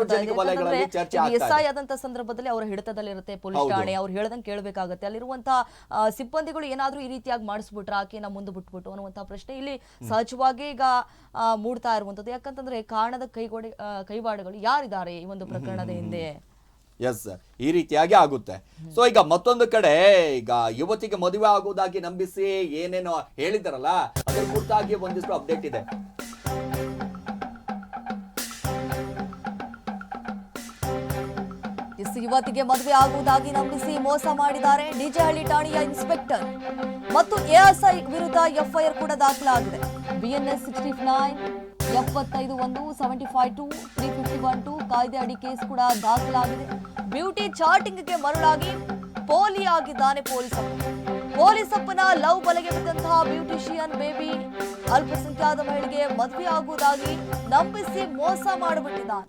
ಸಾರ್ವಜನಿಕ ವಲಯಗಳಲ್ಲಿ ಚರ್ಚೆ ಎಸ್. ಐ ಆದಂತ ಸಂದರ್ಭದಲ್ಲಿ ಅವರ ಹಿಡಿತದಲ್ಲಿರುತ್ತೆ ಪೊಲೀಸ್. ಠಾಣೆ ಅವ್ರು ಹೇಳ್ದಂಗೆ ಕೇಳಬೇಕಾಗತ್ತೆ. ಅಲ್ಲಿರುವಂತ ಸಿಬ್ಬಂದಿಗಳು ಏನಾದ್ರೂ ಈ ರೀತಿಯಾಗಿ ಮಾಡಿಸ್ಬಿಟ್ರೆ ಆಕೆನ ಮುಂದೆ ಬಿಟ್ಬಿಟ್ಟು ಅನ್ನುವಂತಹ ಪ್ರಶ್ನೆ ಇಲ್ಲಿ ಸಹಜವಾಗಿ ಈಗ ಮೂಡ್ತಾ ಇರುವಂತದ್ದು ಯಾಕಂತಂದ್ರೆ ಕಾರಣದ ಕೈಗೊಡೆ ಕೈವಾಡಗಳು ಯಾರಿದ್ದಾರೆ ಈ ಒಂದು ಪ್ರಕರಣದ ಹಿಂದೆ? ಎಸ್ ಈ ರೀತಿಯಾಗಿ ಆಗುತ್ತೆ. ಸೊ ಈಗ ಮತ್ತೊಂದು ಕಡೆ ಈಗ ಯುವತಿಗೆ ಮದುವೆ ಆಗುವುದಾಗಿ ನಂಬಿಸಿ ಏನೇನೋ ಹೇಳಿದಾರಲ್ಲ ಅದ್ರ ಕುರಿತಾಗಿ ಒಂದಿಷ್ಟು ಅಪ್ಡೇಟ್ ಇದೆ. ಯುವತಿಗೆ ಮದುವೆ ಆಗುವುದಾಗಿ ನಂಬಿಸಿ ಮೋಸ ಮಾಡಿದ್ದಾರೆ. ಡಿಜೆಹಳ್ಳಿ ಠಾಣೆಯ ಇನ್ಸ್ಪೆಕ್ಟರ್ ಮತ್ತು ಎಎಸ್ಐ ವಿರುದ್ಧ ಎಫ್ಐಆರ್ ಕೂಡ ದಾಖಲಾಗಿದೆ. ಬಿಎನ್ಎಸ್ ಸಿಕ್ಸ್ಟಿ ನೈನ್, ಎಪ್ಪತ್ತೈದು ಒಂದು, seventy five two, three fifty one two ಕಾಯ್ದೆ ಅಡಿ ಕೇಸ್ ಕೂಡ ದಾಖಲಾಗಿದೆ. ಬ್ಯೂಟಿ ಚಾಟಿಂಗ್ಗೆ ಮರಳಾಗಿ ಪೋಲಿ ಆಗಿದ್ದಾನೆ ಪೊಲೀಸಪ್ಪ. ಪೊಲೀಸಪ್ಪನ ಲವ್ ಬಲೆಗೆ ಬಿದ್ದಂತಹ ಬ್ಯೂಟಿಷಿಯನ್ ಬೇಬಿ ಅಲ್ಪಸಂಖ್ಯಾತ ಮಹಿಳೆಗೆ ಮದುವೆ ಆಗುವುದಾಗಿ ನಂಬಿಸಿ ಮೋಸ ಮಾಡಿಬಿಟ್ಟಿದ್ದಾನೆ.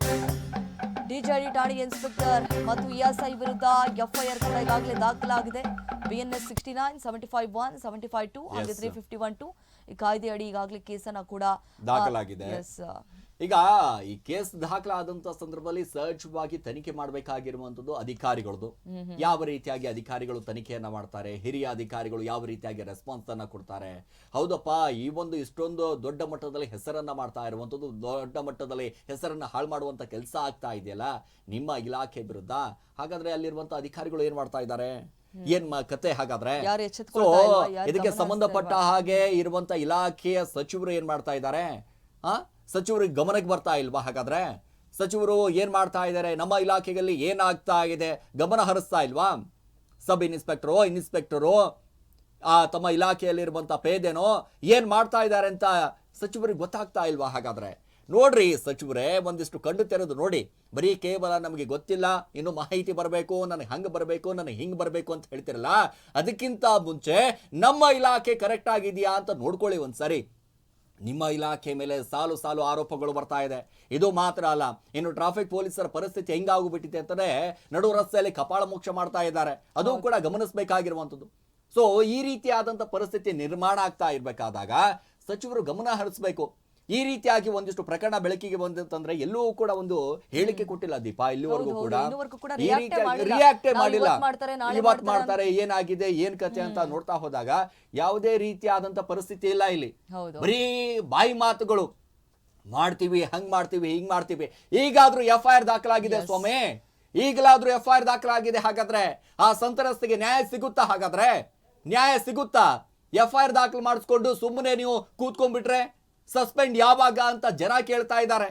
ಡಿಜೆಡಿ ಠಾಣೆ ಇನ್ಸ್ಪೆಕ್ಟರ್ ಮತ್ತು ಇಎಸ್ಐ ವಿರುದ್ಧ ಎಫ್ಐಆರ್ ಕೂಡ ಈಗಾಗಲೇ ದಾಖಲಾಗಿದೆ BNS sixty nine seventy five one seventy five two ಹಾಗೆ ತ್ರೀ ಫಿಫ್ಟಿ ಒನ್ ಟು ಈ ಕಾಯ್ದೆ ಅಡಿ ಈಗಾಗಲೇ ಕೇಸನ್ನ ಕೂಡ ದಾಖಲಾಗಿದೆ. ಈಗ ಈ ಕೇಸ್ ದಾಖಲಾದಂತ ಸಂದರ್ಭದಲ್ಲಿ ಸಹಜವಾಗಿ ತನಿಖೆ ಮಾಡಬೇಕಾಗಿರುವಂತದ್ದು ಅಧಿಕಾರಿಗಳದು. ಯಾವ ರೀತಿಯಾಗಿ ಅಧಿಕಾರಿಗಳು ತನಿಖೆಯನ್ನ ಮಾಡ್ತಾರೆ? ಹಿರಿಯ ಅಧಿಕಾರಿಗಳು ಯಾವ ರೀತಿಯಾಗಿ ರೆಸ್ಪಾನ್ಸ್ ಅನ್ನ ಕೊಡ್ತಾರೆ? ಹೌದಪ್ಪ ಈ ಒಂದು ಇಷ್ಟೊಂದು ದೊಡ್ಡ ಮಟ್ಟದಲ್ಲಿ ಹೆಸರನ್ನ ಮಾಡ್ತಾ ಇರುವಂತದ್ದು ದೊಡ್ಡ ಮಟ್ಟದಲ್ಲಿ ಹೆಸರನ್ನ ಹಾಳು ಮಾಡುವಂತ ಕೆಲಸ ಆಗ್ತಾ ಇದೆಯಲ್ಲ ನಿಮ್ಮ ಇಲಾಖೆ ವಿರುದ್ಧ? ಹಾಗಾದ್ರೆ ಅಲ್ಲಿರುವಂತ ಅಧಿಕಾರಿಗಳು ಏನ್ ಮಾಡ್ತಾ ಇದ್ದಾರೆ? ಏನ್ ಮ- ಕತೆ ಹಾಗಾದ್ರೆ? ಸೊ ಇದಕ್ಕೆ ಸಂಬಂಧಪಟ್ಟ ಹಾಗೆ ಇರುವಂತ ಇಲಾಖೆಯ ಸಚಿವರು ಏನ್ ಮಾಡ್ತಾ ಇದ್ದಾರೆ? ಆ? ಸಚಿವರಿಗೆ ಗಮನಕ್ಕೆ ಬರ್ತಾ ಇಲ್ವಾ ಹಾಗಾದ್ರೆ? ಸಚಿವರು ಏನ್ ಮಾಡ್ತಾ ಇದ್ದಾರೆ? ನಮ್ಮ ಇಲಾಖೆಯಲ್ಲಿ ಏನಾಗ್ತಾ ಇದೆ? ಗಮನ ಹರಿಸ್ತಾ ಇಲ್ವಾ? ಸಬ್ ಇನ್ಸ್ಪೆಕ್ಟರು ಇನ್ಸ್ಪೆಕ್ಟರು ಆ ತಮ್ಮ ಇಲಾಖೆಯಲ್ಲಿರುವಂತ ಪೇದೆನೋ ಏನ್ ಮಾಡ್ತಾ ಇದ್ದಾರೆ ಅಂತ ಸಚಿವರಿಗೆ ಗೊತ್ತಾಗ್ತಾ ಇಲ್ವಾ ಹಾಗಾದ್ರೆ? ನೋಡ್ರಿ ಸಚಿವರೇ ಒಂದಿಷ್ಟು ಕಂಡು ತೆರೆದು ನೋಡಿ. ಬರೀ ಕೇವಲ ನಮಗೆ ಗೊತ್ತಿಲ್ಲ ಇನ್ನು ಮಾಹಿತಿ ಬರಬೇಕು ನನಗೆ ಹಂಗೆ ಬರಬೇಕು ನನಗೆ ಹಿಂಗೆ ಬರಬೇಕು ಅಂತ ಹೇಳ್ತಿರಲ್ಲ? ಅದಕ್ಕಿಂತ ಮುಂಚೆ ನಮ್ಮ ಇಲಾಖೆ ಕರೆಕ್ಟ್ ಆಗಿದೆಯಾ ಅಂತ ನೋಡ್ಕೊಳ್ಳಿ ಒಂದ್ಸರಿ. ನಿಮ್ಮ ಇಲಾಖೆ ಮೇಲೆ ಸಾಲು ಸಾಲು ಆರೋಪಗಳು ಬರ್ತಾ ಇದೆ. ಇದು ಮಾತ್ರ ಅಲ್ಲ ಇನ್ನು ಟ್ರಾಫಿಕ್ ಪೊಲೀಸರ ಪರಿಸ್ಥಿತಿ ಹೆಂಗಾಗ್ಬಿಟ್ಟಿದೆ ಅಂತಂದ್ರೆ ನಡು ರಸ್ತೆಯಲ್ಲಿ ಕಪಾಳ ಮೋಕ್ಷ ಮಾಡ್ತಾ ಇದ್ದಾರೆ. ಅದು ಕೂಡ ಗಮನಿಸಬೇಕಾಗಿರುವಂಥದ್ದು. ಸೊ ಈ ರೀತಿಯಾದಂಥ ಪರಿಸ್ಥಿತಿ ನಿರ್ಮಾಣ ಆಗ್ತಾ ಇರಬೇಕಾದಾಗ ಸಚಿವರು ಗಮನ ಹರಿಸಬೇಕು. ಈ ರೀತಿಯಾಗಿ ಒಂದಿಷ್ಟು ಪ್ರಕರಣ ಬೆಳಕಿಗೆ ಬಂದಂತಂದ್ರೆ ಎಲ್ಲೂ ಕೂಡ ಒಂದು ಹೇಳಿಕೆ ಕೊಟ್ಟಿಲ್ಲ ದೀಪಾ ಇಲ್ಲಿವರೆಗೂ ಕೂಡ. ಈ ರೀತಿಯಾಗಿ. ರಿಯಾಕ್ಟೇ ಮಾಡಿಲ್ಲ. ಇವತ್ತು ಮಾಡ್ತಾರೆ ಏನಾಗಿದೆ ಏನ್ ಕತೆ ಅಂತ ನೋಡ್ತಾ ಹೋದಾಗ ಯಾವುದೇ ರೀತಿಯಾದಂತ ಪರಿಸ್ಥಿತಿ ಇಲ್ಲ ಇಲ್ಲಿ. ಬರೀ ಬಾಯಿ ಮಾತುಗಳು. ಮಾಡ್ತೀವಿ ಹಂಗ್ ಮಾಡ್ತೀವಿ ಹಿಂಗ್ ಮಾಡ್ತೀವಿ. ಈಗಾದ್ರೂ ಎಫ್ ಐ ಆರ್ ದಾಖಲಾಗಿದೆ ಸ್ವಾಮಿ. ಈಗಲಾದ್ರೂ ಎಫ್ ಐ ಆರ್ ದಾಖಲಾಗಿದೆ ಹಾಗಾದ್ರೆ ಆ ಸಂತ್ರಸ್ತಿಗೆ ನ್ಯಾಯ ಸಿಗುತ್ತಾ ಹಾಗಾದ್ರೆ? ನ್ಯಾಯ ಸಿಗುತ್ತಾ? ಎಫ್ ಐ ಆರ್ ದಾಖಲು ಮಾಡಿಸ್ಕೊಂಡು ಸುಮ್ಮನೆ ನೀವು ಕೂತ್ಕೊಂಡ್ಬಿಟ್ರೆ? ಸಸ್ಪೆಂಡ್ ಯಾವಾಗ ಅಂತ ಜನ ಕೇಳ್ತಾ ಇದ್ದಾರೆ.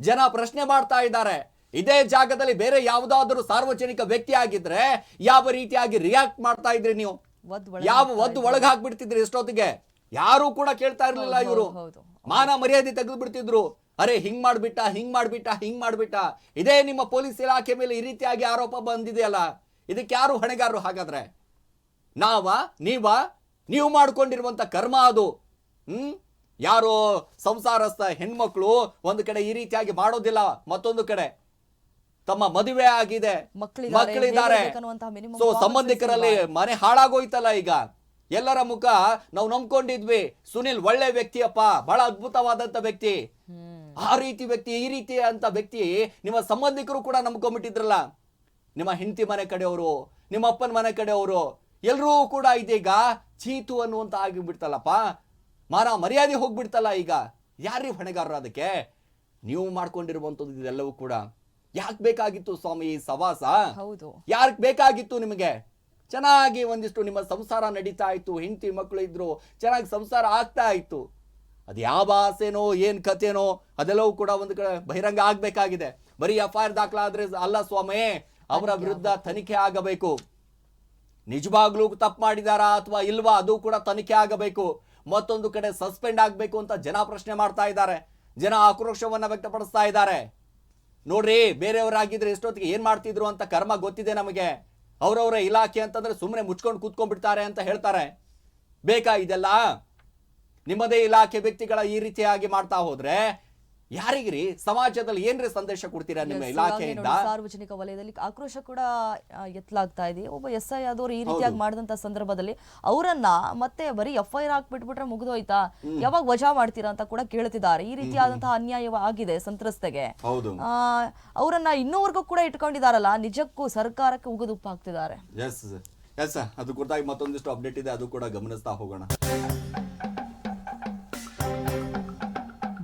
ಜನ ಪ್ರಶ್ನೆ ಮಾಡ್ತಾ ಇದ್ದಾರೆ. ಇದೇ ಜಾಗದಲ್ಲಿ ಬೇರೆ ಯಾವುದಾದ್ರೂ ಸಾರ್ವಜನಿಕ ವ್ಯಕ್ತಿ ಆಗಿದ್ರೆ ಯಾವ ರೀತಿಯಾಗಿ ರಿಯಾಕ್ಟ್ ಮಾಡ್ತಾ ಇದ್ರಿ ನೀವು? ಯಾವ ಒದ್ದು ಒಳಗೆ ಹಾಕ್ಬಿಡ್ತಿದ್ರಿ ಎಷ್ಟೊತ್ತಿಗೆ? ಯಾರು ಕೂಡ ಕೇಳ್ತಾ ಇರ್ಲಿಲ್ಲ ಇವರು. ಮಾನ ಮರ್ಯಾದೆ ತೆಗೆದು ಬಿಡ್ತಿದ್ರು ಅರೆ ಹಿಂಗ್ ಮಾಡ್ಬಿಟ್ಟ ಹಿಂಗ್ ಮಾಡ್ಬಿಟ್ಟ ಹಿಂಗ್ ಮಾಡ್ಬಿಟ್ಟ. ಇದೇ ನಿಮ್ಮ ಪೊಲೀಸ್ ಇಲಾಖೆ ಮೇಲೆ ಈ ರೀತಿಯಾಗಿ ಆರೋಪ ಬಂದಿದೆಯಲ್ಲ? ಇದಕ್ಕೆ ಯಾರು ಹೊಣೆಗಾರರು ಹಾಗಾದ್ರೆ? ನಾವ ನೀವ ನೀವು ಮಾಡ್ಕೊಂಡಿರುವಂತ ಕರ್ಮ ಅದು. ಹ್ಮ್? ಯಾರು ಸಂಸಾರಸ್ಥ ಹೆಣ್ಮಕ್ಳು ಒಂದು ಕಡೆ ಈ ರೀತಿಯಾಗಿ ಮಾಡೋದಿಲ್ಲ ಮತ್ತೊಂದು ಕಡೆ. ತಮ್ಮ ಮದುವೆ ಆಗಿದೆ ಮಕ್ಕಳಿದ್ದಾರೆ, ಸೊ ಸಂಬಂಧಿಕರಲ್ಲಿ ಮನೆ ಹಾಳಾಗೋಯ್ತಲ್ಲ ಈಗ. ಎಲ್ಲರ ಮುಖ ನಾವು ನಂಬ್ಕೊಂಡಿದ್ವಿ. ಸುನಿಲ್ ಒಳ್ಳೆ ವ್ಯಕ್ತಿಯಪ್ಪ ಬಹಳ ಅದ್ಭುತವಾದಂತ ವ್ಯಕ್ತಿ. ಆ ರೀತಿ ವ್ಯಕ್ತಿ ಈ ರೀತಿ ಅಂತ ವ್ಯಕ್ತಿ ನಿಮ್ಮ ಸಂಬಂಧಿಕರು ಕೂಡ ನಂಬ್ಕೊಂಡ್ಬಿಟ್ಟಿದ್ರಲ್ಲ ನಿಮ್ಮ ಹೆಂಡತಿ ಮನೆ ಕಡೆಯವರು ನಿಮ್ಮ ಅಪ್ಪನ ಮನೆ ಕಡೆಯವರು ಎಲ್ಲರೂ ಕೂಡ ಇದೀಗ ಚೀತು ಅನ್ನುವಂತ ಆಗಿಬಿಡ್ತಲ್ಲಪ್ಪ. ಮಾನ ಮರ್ಯಾದೆ ಹೋಗ್ಬಿಡ್ತಲ್ಲ ಈಗ. ಯಾರೀ ಹೊಣೆಗಾರರು ಅದಕ್ಕೆ? ನೀವು ಮಾಡ್ಕೊಂಡಿರುವಂಥದ್ದು ಇದೆಲ್ಲವೂ ಕೂಡ ಯಾಕೆ ಬೇಕಾಗಿತ್ತು ಸ್ವಾಮಿ ಈ ಸವಾಸ? ಹೌದು. ಯಾರಿಗೆ ಬೇಕಾಗಿತ್ತು ನಿಮಗೆ? ಚೆನ್ನಾಗಿ ಒಂದಿಷ್ಟು ನಿಮ್ಮ ಸಂಸಾರ ನಡೀತಾ ಇತ್ತು ಹೆಂಡತಿ ಮಕ್ಕಳು ಇದ್ರು ಚೆನ್ನಾಗಿ ಸಂಸಾರ ಆಗ್ತಾ ಇತ್ತು. ಅದು ಯಾವ ಆಸೆನೋ ಏನು ಕಥೆನೋ ಅದೆಲ್ಲವೂ ಕೂಡ ಒಂದು ಕಡೆ ಬಹಿರಂಗ ಆಗಬೇಕಾಗಿದೆ. ಬರೀ ಎಫ್ ಐ ಆರ್ ದಾಖಲಾದ್ರೆ ಅಲ್ಲ ಸ್ವಾಮಿ ಅವರ ವಿರುದ್ಧ ತನಿಖೆ ಆಗಬೇಕು. ನಿಜವಾಗ್ಲೂ ತಪ್ಪು ಮಾಡಿದಾರಾ ಅಥವಾ ಇಲ್ವಾ ಅದು ಕೂಡ ತನಿಖೆ ಆಗಬೇಕು. ಮತ್ತೊಂದು ಕಡೆ ಸಸ್ಪೆಂಡ್ ಆಗಬೇಕು ಅಂತ ಜನ ಪ್ರಶ್ನೆ ಮಾಡ್ತಾ ಇದ್ದಾರೆ. ಜನ ಆಕ್ರೋಶವನ್ನು ವ್ಯಕ್ತಪಡಿಸ್ತಾ ಇದ್ದಾರೆ. ನೋಡ್ರಿ, ಬೇರೆಯವರಾಗಿದ್ರೆ ಎಷ್ಟೊತ್ತಿಗೆ ಏನು ಮಾಡ್ತಿದ್ರು ಅಂತ ಕರ್ಮ ಗೊತ್ತಿದೆ ನಮಗೆ. ಅವರವರ ಇಲಾಖೆ ಅಂತಂದ್ರೆ ಸುಮ್ಮನೆ ಮುಚ್ಕೊಂಡು ಕೂತ್ಕೊಂಡ್ಬಿಡ್ತಾರೆ ಅಂತ ಹೇಳ್ತಾರೆ. ಬೇಕಾ ಇದೆಲ್ಲ? ನಿಮ್ಮದೇ ಇಲಾಖೆ ವ್ಯಕ್ತಿಗಳ ಈ ರೀತಿಯಾಗಿ ಮಾಡ್ತಾ ಹೋದ್ರೆ ಯಾರಿಗ್ರಿ? ಸಮಾಜದಲ್ಲಿ ಏನ್ರಿ ಸಂದೇಶ ಕೊಡ್ತೀರಾ ನಿಮ್ಮ ಇಲಾಖೆಯಿಂದ? ಸಾರ್ವಜನಿಕ ವಲಯದಲ್ಲಿ ಆಕ್ರೋಶ ಕೂಡ ಎತ್ತಲಾಗ್ತಾ ಇದೆ. ಒಬ್ಬ ಎಸ್ ಐ ಆದವರು ಈ ರೀತಿಯಾಗಿ ಮಾಡಿದಂತ ಸಂದರ್ಭದಲ್ಲಿ ಅವರನ್ನ ಮತ್ತೆ ಬರೀ ಎಫ್ ಐ ಆರ್ ಹಾಕ್ಬಿಟ್ಬಿಟ್ರೆ ಮುಗಿದೋಯ್ತಾ? ಯಾವಾಗ ವಜಾ ಮಾಡ್ತೀರಾ ಅಂತ ಕೂಡ ಕೇಳ್ತಿದ್ದಾರೆ. ಈ ರೀತಿಯಾದಂತಹ ಅನ್ಯಾಯ ಆಗಿದೆ ಸಂತ್ರಸ್ತೆಗೆ. ಅವರನ್ನ ಇನ್ನೂವರೆಗೂ ಕೂಡ ಇಟ್ಕೊಂಡಿದಾರಲ್ಲ ನಿಜಕ್ಕೂ ಸರ್ಕಾರಕ್ಕೆ ಉಗುದುಪ್ಪು ಹಾಕ್ತಿದ್ದಾರೆ ಎಸ್ ಎಸ್ ಅದು ಕುರಿತಾಗಿ ಮತ್ತೊಂದಿಷ್ಟು ಅಪ್ಡೇಟ್ ಇದೆ. ಅದು ಕೂಡ ಗಮನಿಸ್ತಾ ಹೋಗೋಣ.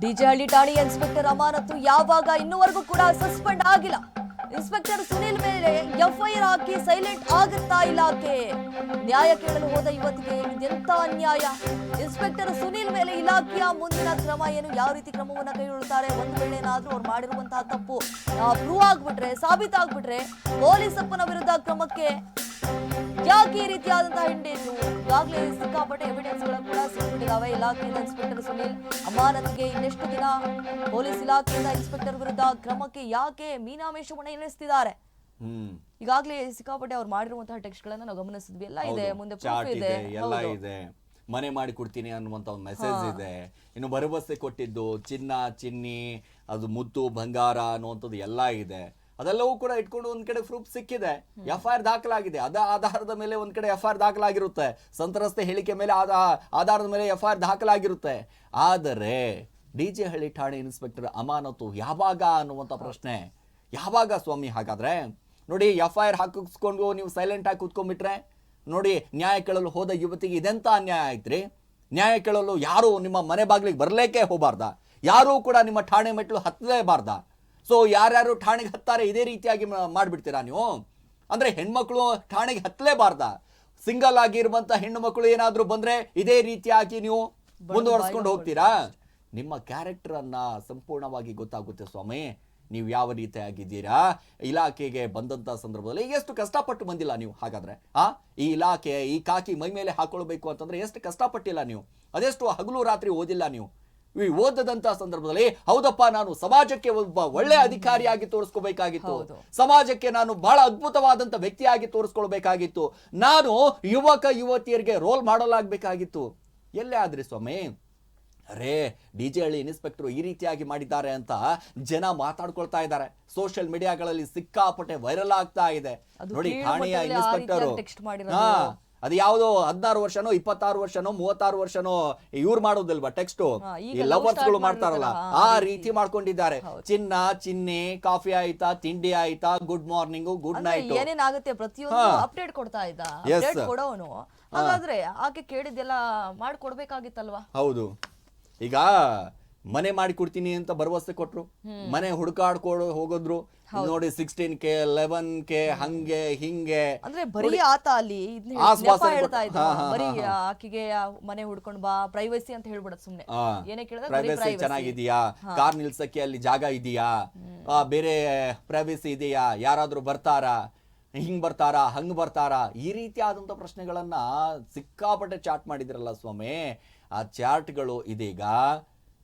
ಡಿಜೆಹಳ್ಳಿ ಠಾಣೆಯ ಇನ್ಸ್ಪೆಕ್ಟರ್ ಅಮಾನತು ಯಾವಾಗ ಇನ್ನುವರೆಗೂ ಕೂಡ ಸಸ್ಪೆಂಡ್ ಆಗಿಲ್ಲ. ಇನ್ಸ್ಪೆಕ್ಟರ್ ಸುನಿಲ್ ಮೇಲೆ ಎಫ್ಐಆರ್ ಹಾಕಿ ಸೈಲೆಂಟ್ ಆಗುತ್ತಾ ಇಲಾಖೆ ನ್ಯಾಯ ಕೇಳಲು ಹೋದ ಯುವತಿಗೆ ಇದೆಂತ ಅನ್ಯಾಯ? ಇನ್ಸ್ಪೆಕ್ಟರ್ ಸುನಿಲ್ ಮೇಲೆ ಇಲಾಖೆಯ ಮುಂದಿನ ಕ್ರಮ ಏನು? ಯಾವ ರೀತಿ ಕ್ರಮವನ್ನು ಕೈಗೊಳ್ಳುತ್ತಾರೆ? ಒಂದು ವೇಳೆ ಏನಾದರೂ ಅವ್ರು ಮಾಡಿರುವಂತಹ ತಪ್ಪು ಪ್ರೂವ್ ಆಗ್ಬಿಟ್ರೆ, ಸಾಬೀತಾಗ್ಬಿಟ್ರೆ, ಪೊಲೀಸಪ್ಪನ ವಿರುದ್ಧ ಕ್ರಮಕ್ಕೆ ಯಾಕೆ ಈ ರೀತಿಯಾದಂತಹ ಹಿಂಡೇಟು ಈಗಾಗಲೇ ಸಿಕ್ಕಾಪಟ್ಟೆ ಎವಿಡೆನ್ಸ್ಗಳು ಕೂಡ ಸಿಕ್ಕಿಬಿಟ್ಟಿದಾವೆ ಇಲಾಖೆಯಿಂದ ಇನ್ಸ್ಪೆಕ್ಟರ್ ಸುನಿಲ್ ಅಮಾನತಿಗೆ ಇನ್ನೆಷ್ಟು ದಿನ ಪೊಲೀಸ್ ಇಲಾಖೆಯಿಂದ ಇನ್ಸ್ಪೆಕ್ಟರ್ ವಿರುದ್ಧ ಕ್ರಮಕ್ಕೆ ಯಾಕೆ ಮೀನಾಮೇಷವನ್ನ ಎಣಿಸ್ತಿದ್ದಾರೆ ಈಗಾಗಲೇ ಸಿಕ್ಕಾಪಟ್ಟೆ ಅವ್ರು ಮಾಡಿರುವಂತಹ ಟೆಕ್ಸ್ಟ್ ಗಳನ್ನ ನಾವು ಗಮನಿಸಿದ್ವಿ. ಎಲ್ಲ ಇದೆ ಮುಂದೆ ಪ್ರೂಫ್ ಇದೆ. ಇದೆ ಎಲ್ಲ ಇದೆ. ಮನೆ ಮಾಡಿ ಕೊಡ್ತೀನಿ ಅನ್ನುವಂತ ಒಂದು ಮೆಸೇಜ್ ಇದೆ. ಇನ್ನು ಭರವಸೆ ಕೊಟ್ಟಿದ್ದು ಚಿನ್ನ ಚಿನ್ನಿ ಅದು ಮುತ್ತು ಬಂಗಾರ ಅನ್ನುವಂಥದ್ದು ಎಲ್ಲ ಇದೆ. ಅದೆಲ್ಲವೂ ಕೂಡ ಇಟ್ಕೊಂಡು ಒಂದ್ ಕಡೆ ಪ್ರೂಫ್ ಸಿಕ್ಕಿದೆ. ಎಫ್ ಐ ಆರ್ ದಾಖಲಾಗಿದೆ. ಅದ ಆಧಾರದ ಮೇಲೆ ಒಂದ್ ಕಡೆ ಎಫ್ ಐ ಆರ್ ದಾಖಲಾಗಿರುತ್ತೆ. ಸಂತ್ರಸ್ತೆ ಹೇಳಿಕೆ ಮೇಲೆ ಆಧಾರದ ಮೇಲೆ ಎಫ್ ಐ ದಾಖಲಾಗಿರುತ್ತೆ. ಆದರೆ ಡಿ ಜೆ ಹಳ್ಳಿ ಠಾಣೆ ಇನ್ಸ್ಪೆಕ್ಟರ್ ಅಮಾನತು ಯಾವಾಗ ಅನ್ನುವಂಥ ಪ್ರಶ್ನೆ. ಯಾವಾಗ ಸ್ವಾಮಿ ಹಾಗಾದ್ರೆ? ನೋಡಿ ಎಫ್ ಐ ಆರ್ ಹಾಕಿಸ್ಕೊಂಡು ನೀವು ಸೈಲೆಂಟ್ ಆಗಿ ಕೂತ್ಕೊಂಡ್ಬಿಟ್ರೆ, ನೋಡಿ, ನ್ಯಾಯ ಕೇಳಲು ಹೋದ ಯುವತಿಗೆ ಇದೆಂತ ಅನ್ಯಾಯ ಆಯ್ತ್ರಿ? ನ್ಯಾಯ ಕೇಳಲು ಯಾರು ನಿಮ್ಮ ಮನೆ ಬಾಗಿಲಿಗೆ ಬರಲೇಕೆ ಹೋಗಬಾರ್ದ? ಯಾರೂ ಕೂಡ ನಿಮ್ಮ ಠಾಣೆ ಮೆಟ್ಟಲು ಹತ್ತಲೇಬಾರ್ದ? ಸೊ ಯಾರ್ಯಾರು ಠಾಣೆಗೆ ಹತ್ತಾರೆ ಇದೇ ರೀತಿಯಾಗಿ ಮಾಡಿಬಿಡ್ತೀರಾ ನೀವು? ಅಂದ್ರೆ ಹೆಣ್ಮಕ್ಳು ಠಾಣೆಗೆ ಹತ್ತಲೇಬಾರ್ದ ಸಿಂಗಲ್ ಆಗಿರುವಂತ ಹೆಣ್ಣು ಮಕ್ಕಳು ಏನಾದರೂ ಬಂದ್ರೆ ಇದೇ ರೀತಿಯಾಗಿ ನೀವು ಮುಂದುವರ್ಸ್ಕೊಂಡು ಹೋಗ್ತೀರಾ? ನಿಮ್ಮ ಕ್ಯಾರೆಕ್ಟರ್ ಅನ್ನ ಸಂಪೂರ್ಣವಾಗಿ ಗೊತ್ತಾಗುತ್ತೆ ಸ್ವಾಮಿ. ನೀವು ಯಾವ ರೀತಿಯಾಗಿದ್ದೀರಾ? ಇಲಾಖೆಗೆ ಬಂದಂತ ಸಂದರ್ಭದಲ್ಲಿ ಎಷ್ಟು ಕಷ್ಟಪಟ್ಟು ಬಂದಿಲ್ಲ ನೀವು ಹಾಗಾದ್ರೆ ಆ? ಈ ಇಲಾಖೆ ಈ ಕಾಕಿ ಮೈ ಮೇಲೆ ಹಾಕೊಳ್ಬೇಕು ಅಂತಂದ್ರೆ ಎಷ್ಟು ಕಷ್ಟಪಟ್ಟಿಲ್ಲ ನೀವು. ಅದೆಷ್ಟು ಹಗಲು ರಾತ್ರಿ ಓದಿಲ್ಲ ನೀವು. ಈ ಓದದಂತಹ ಸಂದರ್ಭದಲ್ಲಿ ಹೌದಪ್ಪ ನಾನು ಸಮಾಜಕ್ಕೆ ಒಬ್ಬ ಒಳ್ಳೆ ಅಧಿಕಾರಿಯಾಗಿ ತೋರಿಸ್ಕೋಬೇಕಾಗಿತ್ತು. ಸಮಾಜಕ್ಕೆ ನಾನು ಬಹಳ ಅದ್ಭುತವಾದಂತ ವ್ಯಕ್ತಿಯಾಗಿ ತೋರಿಸ್ಕೊಳ್ಬೇಕಾಗಿತ್ತು. ನಾನು ಯುವಕ ಯುವತಿಯರಿಗೆ ರೋಲ್ ಮಾಡಲ್ ಆಗ್ಬೇಕಾಗಿತ್ತು ಎಲ್ಲೇ ಆದ್ರಿ ಸ್ವಾಮಿ? ಅರೇ ಡಿ ಜೆ ಹಳ್ಳಿ ಇನ್ಸ್ಪೆಕ್ಟರ್ ಈ ರೀತಿಯಾಗಿ ಮಾಡಿದ್ದಾರೆ ಅಂತ ಜನ ಮಾತಾಡ್ಕೊಳ್ತಾ ಇದ್ದಾರೆ. ಸೋಷಿಯಲ್ ಮೀಡಿಯಾಗಳಲ್ಲಿ ಸಿಕ್ಕಾಪಟ್ಟೆ ವೈರಲ್ ಆಗ್ತಾ ಇದೆ. ನೋಡಿ ಠಾಣೆಯ ಇನ್ಸ್ಪೆಕ್ಟರ್ ಅದು ಯಾವುದೋ ಹದಿನಾರು ವರ್ಷನೋ ಇಪ್ಪತ್ತಾರು ವರ್ಷನೋ ಮೂವತ್ತಾರು ವರ್ಷನೋ ಇವ್ರು ಮಾಡೋದಿಲ್ವಾ ಟೆಕ್ಸ್ಟ್? ಈ ಲವರ್ಸ್ಗಳು ಮಾಡ್ತಾರಲ್ಲ ಆ ರೀತಿ ಮಾಡ್ಕೊಂಡಿದ್ದಾರೆ. ಚಿನ್ನ ಚಿನ್ನಿ ಕಾಫಿ ಆಯ್ತಾ ತಿಂಡಿ ಆಯ್ತಾ ಗುಡ್ ಮಾರ್ನಿಂಗ್ ಗುಡ್ ನೈಟ್ ಏನೇನಾಗುತ್ತೆ ಪ್ರತಿಯೊಂದು. ಅಪ್ಡೇಟ್ ಕೊಡ್ತಾ ಇದ್ದ ಅಪ್ಡೇಟ್ ಕೊಡೋನು ಹಾಗಾದ್ರೆ ಆಕೆ ಕೇಳಿದ್ದೆಲ್ಲ ಮಾಡ್ಕೊಡ್ಬೇಕಾಗಿತ್ತಲ್ವಾ? ಹೌದು. ಈಗ ಮನೆ ಮಾಡಿ ಕೊಡ್ತೀನಿ ಅಂತ ಭರವಸೆ ಕೊಟ್ರು. ಮನೆ ಹುಡುಕಾಡ್ಕೊಡು ಹೋಗೋದ್ರು. ನೋಡಿ ಸಿಕ್ಸ್ಟೀನ್ ಕೆ ಲೆವೆನ್ ಕೆ ಹಂಗೆ ಹಿಂಗೆ. ಅಂದ್ರೆ ಬರೀ ಆತ ಅಲ್ಲಿ ಆಕೆಗೆ ಹೇಳ್ತಾ ಇದ್ದ ಬರೀ ಮನೆ ಹುಡ್ಕೊಂಡ್ ಬಾ ಪ್ರೈವಸಿ ಅಂತ ಹೇಳ್ಬಿಡ ಸುಮ್ನೆ. ಏನೇ ಕೇಳಿದ್ರೆ ಪ್ರೈವಸಿ ಚೆನ್ನಾಗಿದೆಯಾ? ಕಾರ್ ನಿಲ್ಸಕ್ಕೆ ಅಲ್ಲಿ ಜಾಗ ಇದೆಯಾ? ಬೇರೆ ಪ್ರೈವಸಿ ಇದೆಯಾ? ಯಾರಾದ್ರೂ ಬರ್ತಾರಾ? ಹಿಂಗ್ ಬರ್ತಾರಾ? ಹಂಗ್ ಬರ್ತಾರಾ? ಈ ರೀತಿಯಾದಂತ ಪ್ರಶ್ನೆಗಳನ್ನ ಸಿಕ್ಕಾಪಟ್ಟೆ ಚಾಟ್ ಮಾಡಿದ್ರಲ್ಲ ಸ್ವಾಮಿ. ಆ ಚಾಟ್ಗಳು ಇದೀಗ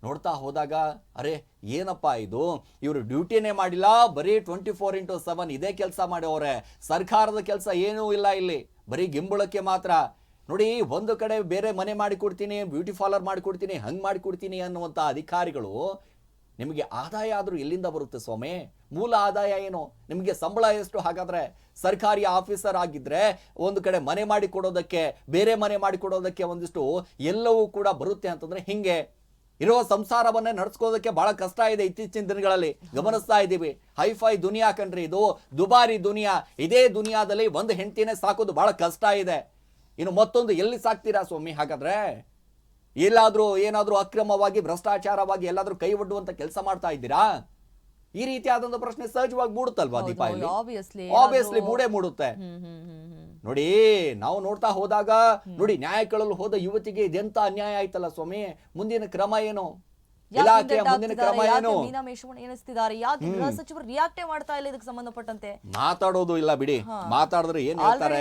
ನೋಡ್ತಾ ಹೋದಾಗ, ಅರೆ, ಏನಪ್ಪ ಇದು? ಇವರು ಡ್ಯೂಟಿನೇ ಮಾಡಿಲ್ಲ, ಬರೀ ಟ್ವೆಂಟಿ ಫೋರ್ ಇಂಟು ಸೆವೆನ್ ಇದೇ ಕೆಲಸ ಮಾಡ್ಯವ್ರೆ. ಸರ್ಕಾರದ ಕೆಲಸ ಏನೂ ಇಲ್ಲ ಇಲ್ಲಿ. ಬರೀ ಗಿಂಬಳಕ್ಕೆ ಮಾತ್ರ. ನೋಡಿ, ಒಂದು ಕಡೆ ಬೇರೆ ಮನೆ ಮಾಡಿಕೊಡ್ತೀನಿ ಬ್ಯೂಟಿ ಪಾರ್ಲರ್ ಮಾಡಿಕೊಡ್ತೀನಿ ಹಂಗೆ ಮಾಡಿಕೊಡ್ತೀನಿ ಅನ್ನುವಂಥ ಅಧಿಕಾರಿಗಳು, ನಿಮಗೆ ಆದಾಯ ಆದರೂ ಎಲ್ಲಿಂದ ಬರುತ್ತೆ ಸ್ವಾಮಿ? ಮೂಲ ಆದಾಯ ಏನು? ನಿಮಗೆ ಸಂಬಳ ಎಷ್ಟು? ಹಾಗಾದ್ರೆ ಸರ್ಕಾರಿ ಆಫೀಸರ್ ಆಗಿದ್ದರೆ ಒಂದು ಕಡೆ ಮನೆ ಮಾಡಿಕೊಡೋದಕ್ಕೆ ಬೇರೆ ಮನೆ ಮಾಡಿಕೊಡೋದಕ್ಕೆ ಒಂದಿಷ್ಟು ಎಲ್ಲವೂ ಕೂಡ ಬರುತ್ತೆ ಅಂತಂದರೆ ಹಿಂಗೆ. ಇರುವ ಸಂಸಾರವನ್ನೇ ನಡ್ಸ್ಕೋದಕ್ಕೆ ಬಹಳ ಕಷ್ಟ ಇದೆ ಇತ್ತೀಚಿನ ದಿನಗಳಲ್ಲಿ. ಗಮನಿಸ್ತಾ ಇದ್ದೀವಿ. ಹೈಫೈ ದುನಿಯಾ ಕಣ್ರಿ ಇದು ದುಬಾರಿ ದುನಿಯಾ. ಇದೇ ದುನಿಯಾದಲ್ಲಿ ಒಂದು ಹೆಂಡತಿನೇ ಸಾಕೋದು ಬಹಳ ಕಷ್ಟ ಇದೆ. ಇನ್ನು ಮತ್ತೊಂದು ಎಲ್ಲಿ ಸಾಕ್ತೀರಾ ಸ್ವಾಮಿ? ಹಾಗಾದ್ರೆ ಎಲ್ಲಾದ್ರೂ ಏನಾದ್ರೂ ಅಕ್ರಮವಾಗಿ ಭ್ರಷ್ಟಾಚಾರವಾಗಿ ಎಲ್ಲಾದ್ರೂ ಕೈ ಒಡ್ಡುವಂತ ಕೆಲಸ ಮಾಡ್ತಾ ಇದ್ದೀರಾ? ಈ ರೀತಿಯಾದಂತ ಪ್ರಶ್ನೆ ಸಹಜವಾಗಿ ಮೂಡುತ್ತಲ್ವಾ ದೀಪಾವಳಿ ಆಬ್ವಿಯಸ್ಲಿ ಮೂಡೇ ಮೂಡುತ್ತೆ. ನೋಡಿ ನಾವು ನೋಡ್ತಾ ಹೋದಾಗ ನೋಡಿ ನ್ಯಾಯ ಕೇಳಲು ಹೋದ ಯುವತಿಗೆ ಇದೆಂತ ಅನ್ಯಾಯ ಆಯ್ತಲ್ಲ ಸ್ವಾಮಿ? ಮುಂದಿನ ಕ್ರಮ ಏನು? ಸಚಿವರು ರಿಯಾಕ್ಟೇ ಮಾಡ್ತಾ ಇಲ್ಲ ಇದಕ್ಕೆ ಸಂಬಂಧಪಟ್ಟಂತೆ? ಮಾತಾಡೋದು ಇಲ್ಲ ಬಿಡಿ. ಮಾತಾಡಿದ್ರೆ ಏನ್ ಹೇಳ್ತಾರೆ?